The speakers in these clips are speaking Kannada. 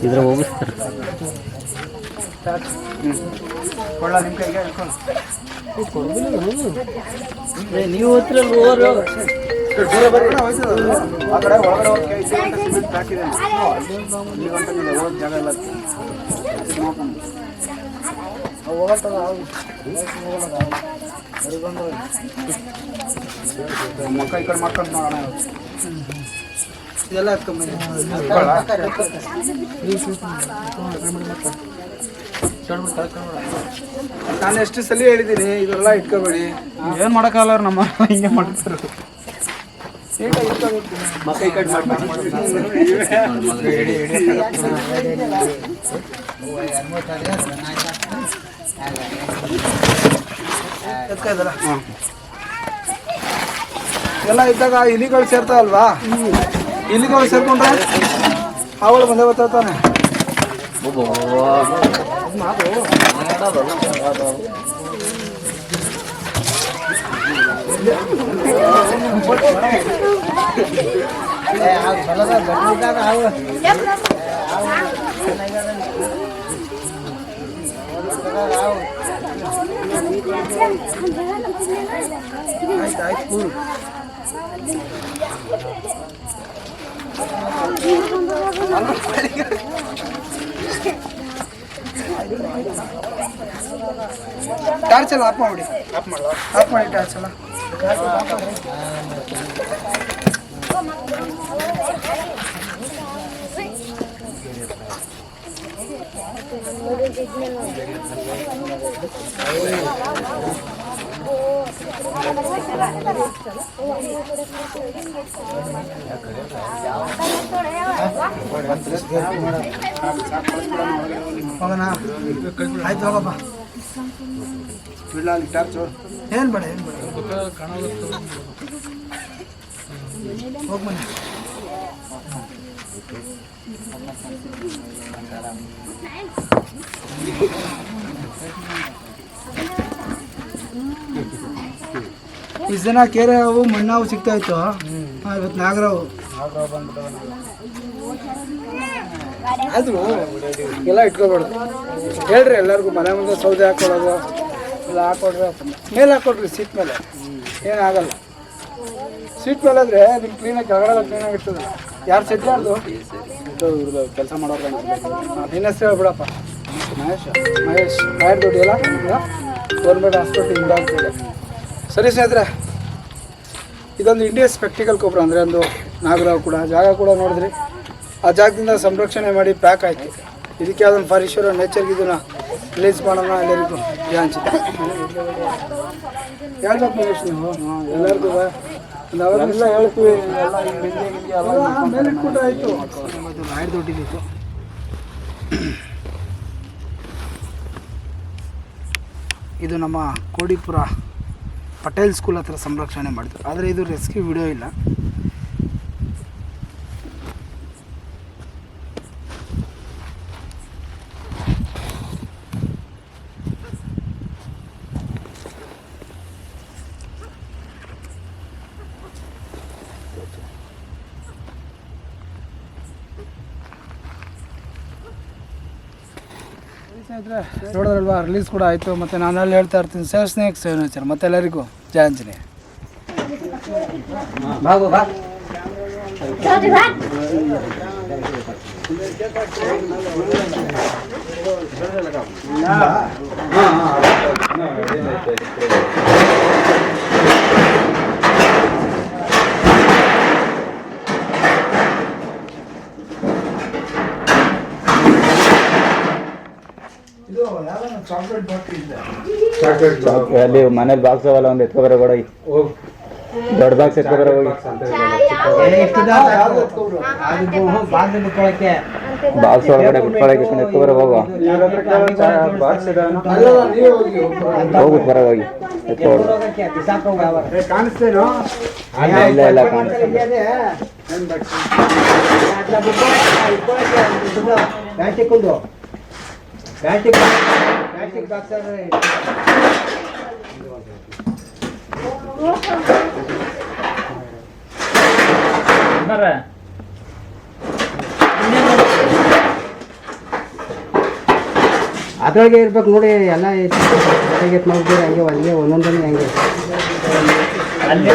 ಕೈಗೆ ಹೋಗಿಸ್ತಾರೆ ನೀವು ಹತ್ರ ಓರು. ಆ ಕಡೆ ಒಳಗಡೆ ಹೋಗಿ ಸಿಮೆಂಟ್ ಜಾಗ ನೋಡ್ಕೊಂಡು. ಹೋಗಲ್ಲ, ಹೋಗಿ. ಮಕ್ಕ ಈ ಕಡೆ ಮಾಡ್ಕೊಂಡು ನೋಡೋಣ ಎತ್ಕೊಂಬಂದು ನಾನು ಎಷ್ಟು ಸಲ ಹೇಳಿದ್ದೀನಿ ಇದೆಲ್ಲ ಇಟ್ಕೋಬೇಡಿ. ಏನು ಮಾಡೋಕ್ಕಾಗಲ್ಲ ಅವ್ರು ನಮ್ಮ ಹಿಂಗೆ ಮಾಡ್ತಾರೆ. ಎಲ್ಲ ಇದ್ದಾಗ ಇಲಿಗಳು ಸೇರ್ತಾವಲ್ವಾ? ಇಲಿಗಳು ಸೇರ್ಕೊಂಡ್ರೆ ಅವಳು ಬಂದೇ ಬರ್ತಾನೆ ಆಯ್ತು ಆಯ್ತು ಕೂರು ಟಾರ್ಚ್ ಎಲ್ಲ ಆಫ್ ಮಾಡಿ ಆಫ್ ಮಾಡಿ ಟಾರ್ಚ್ ಎಲ್ಲ. ಆಯ್ತು ಹೋಗಪ್ಪ ಬಿಡ್ಲಾ ಅಲ್ಲಿ ಟಾರ್ಚು ಏನು ಬೇಡ ಏನು ಬೇಡ ಹೋಗ್ ಬನ್ನಿ ಇಷ್ಟು ಜನ ಕೆರೆ ಅವು ಮಣ್ಣಾವು ಸಿಗ್ತಾ ಇತ್ತು ಇವತ್ತು ನಾಗರಾವು. ಅದು ಎಲ್ಲ ಇಟ್ಕೋಬಾರ್ದು. ಹೇಳ್ರಿ ಎಲ್ಲರಿಗೂ, ಮನೆ ಮುಂದೆ ಸೌದೆ ಹಾಕೊಳ್ಳೋದು, ಎಲ್ಲ ಹಾಕೊಡ್ರಿ. ಮೇಲೆ ಹಾಕೊಡ್ರಿ ಸೀಟ್ ಮೇಲೆ. ಏನಾಗಲ್ಲ ಸೀಟ್ ಮೇಲೆ ಆದರೆ ನಿಮ್ಮ ಕ್ಲೀನಾಗಿ ಕೆಳಗಡೆ ಕ್ಲೀನಾಗಿ ಇರ್ತದೆ ಯಾರು ಯಾರ್ದು ಇವ್ರದ್ದು ಕೆಲಸ ಮಾಡೋರು ನಿನ್ನ ಹೆಸರು ಹೇಳ್ಬಿಡಪ್ಪ. ಮಹೇಶ್. ಮಹೇಶ್. ಮಹೇಶ್ ದುಡ್ಡು ಅಲ್ಲ ಗೌರ್ಮೆಂಟ್ ಹಾಸ್ಪಿಟ್ಲ್ ಹಿಂಗಾಗ್ತದೆ ಸರಿ ಸ್ನೇಹಿತರೆ, ಇದೊಂದು ಇಂಡಿಯಾ ಸ್ಪೆಕ್ಟಿಕಲ್ ಕೊಬ್ಬರ ಅಂದರೆ ಒಂದು ನಾಗರಾವ್ ಕೂಡ. ಜಾಗ ಕೂಡ ನೋಡಿದ್ರಿ. ಆ ಜಾಗದಿಂದ ಸಂರಕ್ಷಣೆ ಮಾಡಿ ಪ್ಯಾಕ್ ಆಯ್ತು ಇದಕ್ಕೆ ಅದೊಂದು ಫಾರಿಶ್ವರ ನೇಚರ್ಗೆ ಇದನ್ನು ರಿಲೀಸ್ ಮಾಡೋಣ ಎಲ್ಲರಿಗೂ. ಜಾನ್ಸಿದೆ ಹೇಳ್ಬೇಕು ಮಹೇಶ್ ನೀವು ಎಲ್ಲರಿಗೂ ಹೇಳ್ತೀವಿ ಇದು ನಮ್ಮ ಕೋಡಿಪುರ ಪಟೇಲ್ ಸ್ಕೂಲ್ ಹತ್ರ ಸಂರಕ್ಷಣೆ ಮಾಡಿದ್ರು. ಆದರೆ ಇದು ರೆಸ್ಕ್ಯೂ ವಿಡಿಯೋ ಇಲ್ಲ. ನೋಡೋದಲ್ವಾ ರಿಲೀಸ್ ಕೂಡ ಆಯಿತು. ಮತ್ತು ನಾನು ಅಲ್ಲಿ ಹೇಳ್ತಾ ಇರ್ತೀನಿ. ಸೇವ್ ಸ್ನೇಕ್ ಸೇವ್ ನೇಚರ್ ಮತ್ತೆ ಎಲ್ಲರಿಗೂ ಜಯ ಚಾಕ್ಲೇಟ್ ಬಾಟ್ಲಿ ಇದೆ ಅಲ್ಲಿ ಮನೇಲಿ ಬಾಕ್ಸ್ ಅವಲ್ಲ ಒಂದು ಎತ್ಕೊಬರ ಕೂಡ ದೊಡ್ಡ ಬಾಕ್ಸ್ ಎತ್ಕೊಬರ ಹೋಗಿ ಯಾವ್ದು ಎತ್ಕೊಬ್ರು? ಬಾಗಿಲು ಇಟ್ಕೊಳಕ್ಕೆ ಬಾಕ್ಸ್ ಒಳಗಡೆ ಬಿಟ್ಕೊಳಕ್ಕೆ ಎತ್ಕೊಬರ ಹೋಗು ಅಲ್ಲಲ್ಲ ನೀವೇ ಹೋಗಿ ಹೋಗು ಬರ ಹೋಗಿ ಎತ್ಕೊಬಾರ್ದು ಕಾಣಿಸ್ತೇನೋ ಇಲ್ಲ ಇಲ್ಲ ಕಾಣಿಸ್ತಾ ಬ್ಯಾಟಿಕ್ಕೊಂದು ಅದ್ರೊಳಗೆ ಇರ್ಬೇಕು ನೋಡಿ ಎಲ್ಲ ಹೇಗೆ ಮಾಡ್ತೀರಿ ಹಂಗೆ ಹಂಗೆ ಒಂದೊಂದನೇ ಹಂಗೆ. ಇಲ್ಲಿ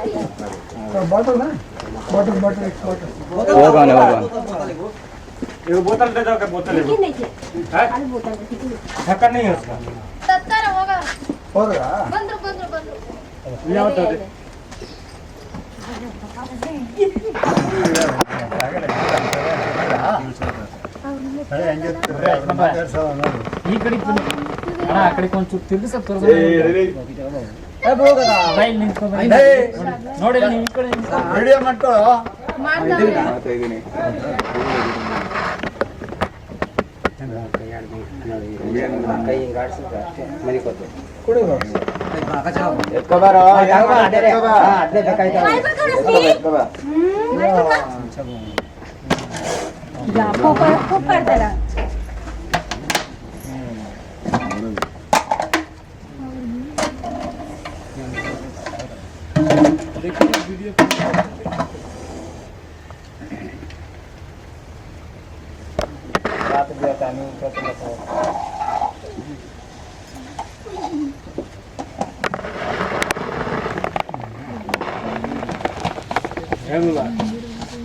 बटल बटल बटल एक बटल ओगाने ओगाने एगो बोतल दे दो का बोतल है नहीं है अरे बोतल ढक्का नहीं है उसका 70 होगा। होगा 15 15 15 ले आओ तो ಈ ಕಡೆ ಆ ಕಡೆ ಮಾಡ್ತಾ ಇದ್ದೀನಿ ನೋಡಿ ಈ ಕಡೆ ಮಾಡ್ಕೊಳ್ಳೋ? ಮಾಡ್ತಾ ಕುಡಿ ಬಾಕ್ಸ್ ಎತ್ಕೊಬಾರ ಅದೇ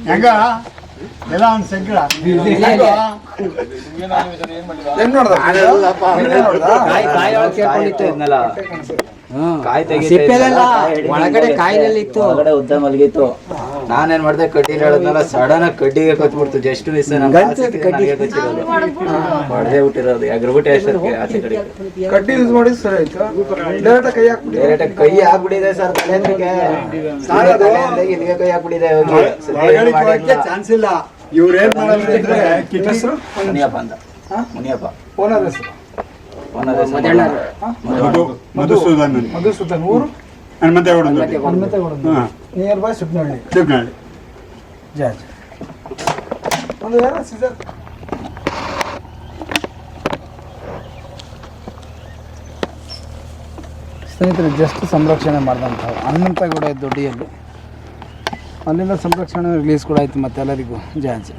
ಹೆಂಗ ಎಲ್ಲ ಒಂದು ಸಂಕಳ ಹೆಂಗ್ ನೋಡ್ದ ನೀನೇ ನೋಡ್ದಾ? ಕಾಯಿ ಸಿಪ್ಪೆಲೆಲ್ಲ ಒಳಗಡೆ ಕಾಯಿನಲ್ಲಿ ಇತ್ತು. ಒಳಗಡೆ ಉದ್ದ ಮಲಗಿತ್ತು. ನಾನೇನ್ ಮಾಡ್ದೆ ಕಡ್ಡಿ ಹೇಳದ್ನಲ್ಲ ಸಡನ್ ಆಗಿ ಕಡ್ಡಿಗೆ ಕತ್ಬಿಡ್ತು ಜಸ್ಟ್ ಮಿಸ್. ಹೊಡೆದೇ ಬಿಟ್ಟಿರೋದು. ಎಗ್ರಬಿಟ್ಟೆ ಅಷ್ಟೊತ್ತಿಗೆ ಆಚೆ ಕಡೆ ಕಡ್ಡಿ ಯೂಸ್ ಮಾಡಿ ಸರ್ ಆಯ್ತು. ಡೈರೆಕ್ಟ್ ಕೈ ಹಾಕ್ಬಿಡಿ. ಡೈರೆಕ್ಟ್ ಕೈ ಹಾಕ್ಬಿಟ್ಟಿದೆ ಸರ್ ತಲೆಂದ್ರಿಗೆ ಇಲ್ಲಿಗೆ ಕೈ ಹಾಕ್ಬಿಡಿದೆ ಹೋಗಿ ಚಾನ್ಸ್ ಇಲ್ಲ. ಇವ್ರೇನ್ ಮಾಡಿದ್ರೆ ಹೆಸರು ಮುನಿಯಪ್ಪ ಅಂತ. ಹಾ? ಮುನಿಯಪ್ಪ. ಫೋನ್ ಹೆಸರು ಸರ್. ಮಧುಸೂದನ್ ಮಧುಸೂದನ್ ಊರು? ಹನುಮಂತೇಗೌಡ ಹನುಮಂತಗೌಡ. ನಿಯರ್ ಬೈ ಸುಬ್ನಹಳ್ಳಿ ಸುಬ್ನಹಳ್ಳಿ ಜಾಜ್ ಒಂದು ಯಾರ ಸೀಸರ್ ಸ್ನೇಹಿತರೆ ಜಸ್ಟ್ ಸಂರಕ್ಷಣೆ ಮಾಡಿದಂಥ ಹನುಮಂತಗೌಡ ದೊಡ್ಡಿಯಲ್ಲಿ ಅಲ್ಲಿಂದ ಸಂರಕ್ಷಣೆ ರಿಲೀಸ್ ಕೂಡ ಆಯಿತು ಮತ್ತೆ ಎಲ್ಲರಿಗೂ ಜಾಜ್